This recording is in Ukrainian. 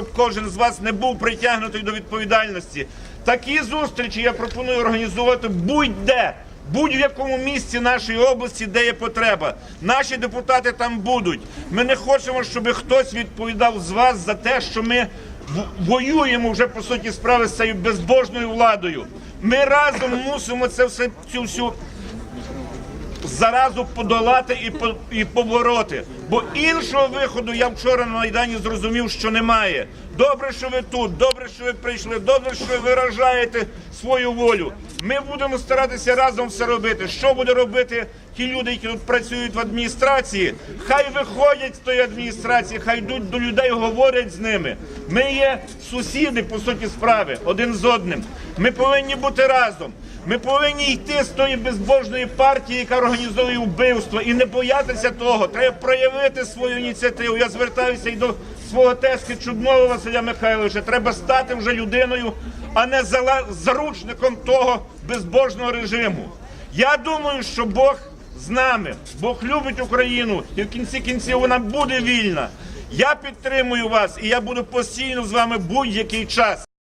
щоб кожен з вас не був притягнутий до відповідальності. Такі зустрічі я пропоную організовувати будь-де, будь-якому місці нашої області, де є потреба. Наші депутати там будуть. Ми не хочемо, щоб хтось відповідав з вас за те, що ми воюємо вже по суті справи з цією безбожною владою. Ми разом мусимо це все цю всю заразу подолати і по- і побороти. Бо іншого виходу я вчора на майдані зрозумів, що немає. Добре, що ви тут, добре, що ви прийшли, добре, що ви виражаєте свою волю. Ми будемо старатися разом все робити. Що буде робити ті люди, які тут працюють в адміністрації? Хай виходять з тої адміністрації, хай йдуть до людей, говорять з ними. Ми є сусіди, по суті справи, один з одним. Ми повинні бути разом. Ми повинні йти з тої безбожної партії, яка організовує вбивство, і не боятися того. Треба проявити свою ініціативу. Я звертаюся і до свого тезки Чуднова Василя Михайловича. Треба стати вже людиною, а не заручником того безбожного режиму. Я думаю, що Бог з нами, Бог любить Україну, і в кінці кінців вона буде вільна. Я підтримую вас, і я буду постійно з вами будь-який час.